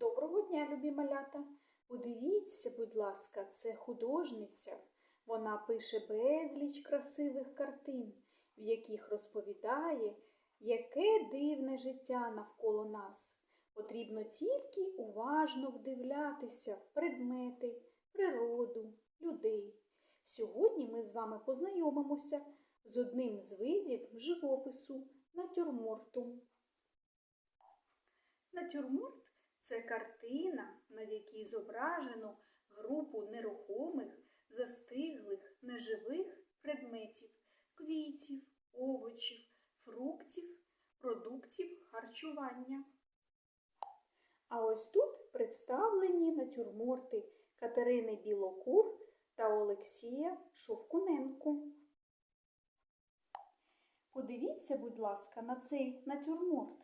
Доброго дня, любі малята! Подивіться, будь ласка, це художниця. Вона пише безліч красивих картин, в яких розповідає, яке дивне життя навколо нас. Потрібно тільки уважно вдивлятися в предмети, природу, людей. Сьогодні ми з вами познайомимося з одним з видів живопису натюрморту. Натюрморт це картина, на якій зображено групу нерухомих, застиглих, неживих предметів, квітів, овочів, фруктів, продуктів харчування. А ось тут представлені натюрморти Катерини Білокур та Олексія Шовкуненко. Подивіться, будь ласка, на цей натюрморт.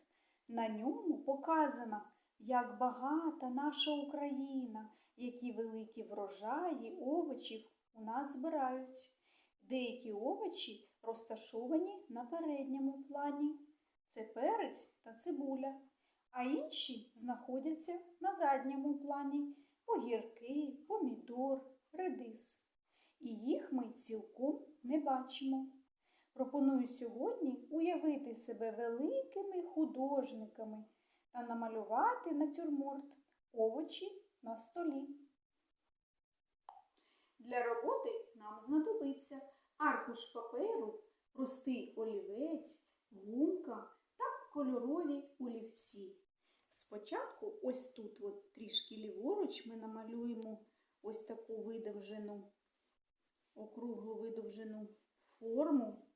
На ньому показано, як багата наша Україна, які великі врожаї овочів у нас збирають. Деякі овочі розташовані на передньому плані. Це перець та цибуля, а інші знаходяться на задньому плані огірки, помідор, редис. І їх ми цілком не бачимо. Пропоную сьогодні уявити себе великими художниками та намалювати натюрморт овочі на столі. Для роботи нам знадобиться аркуш паперу, простий олівець, гумка та кольорові олівці. Спочатку ось тут, от, трішки ліворуч, ми намалюємо ось таку видовжену, округлу видовжену форму.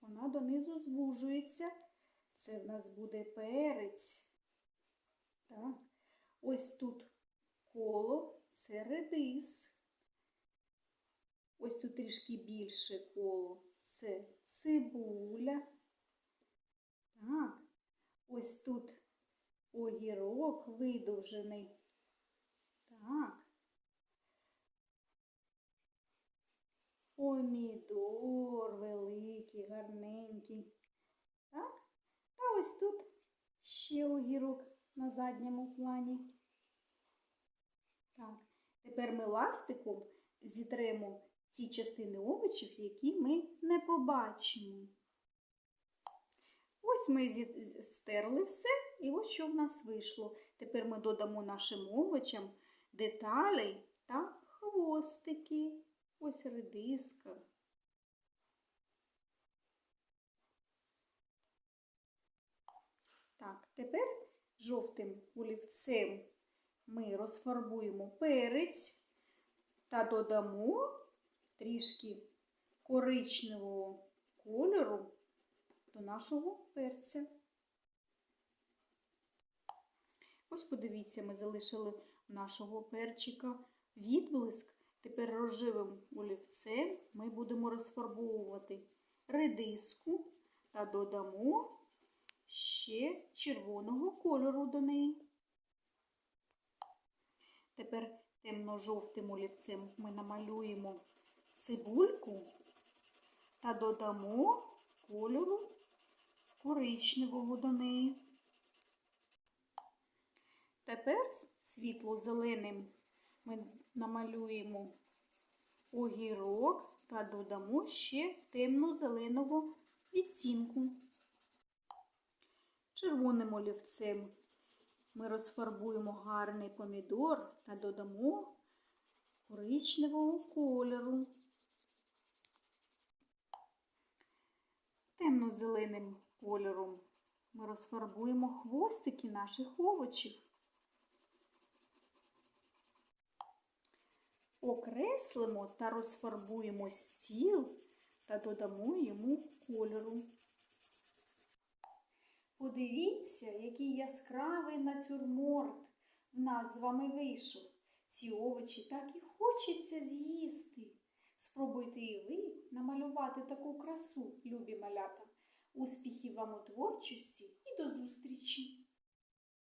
Вона донизу звужується. Це в нас буде перець. Так. Ось тут коло це редис. Ось тут трішки більше коло це цибуля. Так. Ось тут огірок видовжений. Так. Помідор великий, гарненький. Так? Та ось тут ще огірок на задньому плані. Так, тепер ми ластиком зітремо ці частини овочів, які ми не побачимо. Ось ми стерли все, і ось що в нас вийшло. Тепер ми додамо нашим овочам деталей та хвостики. Ось редиска. Так, тепер жовтим олівцем ми розфарбуємо перець та додамо трішки коричневого кольору до нашого перця. Ось подивіться, ми залишили нашого перчика відблиск. Тепер рожевим олівцем ми будемо розфарбовувати редиску та додамо ще червоного кольору до неї. Тепер темно-жовтим олівцем ми намалюємо цибульку та додамо кольору коричневого до неї. Тепер світло-зеленим ми намалюємо огірок та додамо ще темно-зеленого відтінку. Червоним олівцем ми розфарбуємо гарний помідор та додамо коричневого кольору. Темно-зеленим кольором ми розфарбуємо хвостики наших овочів. Окреслимо та розфарбуємо стіл та додамо йому кольору. Подивіться, який яскравий натюрморт в нас з вами вийшов. Ці овочі так і хочеться з'їсти. Спробуйте і ви намалювати таку красу, любі малята. Успіхів вам у творчості і до зустрічі!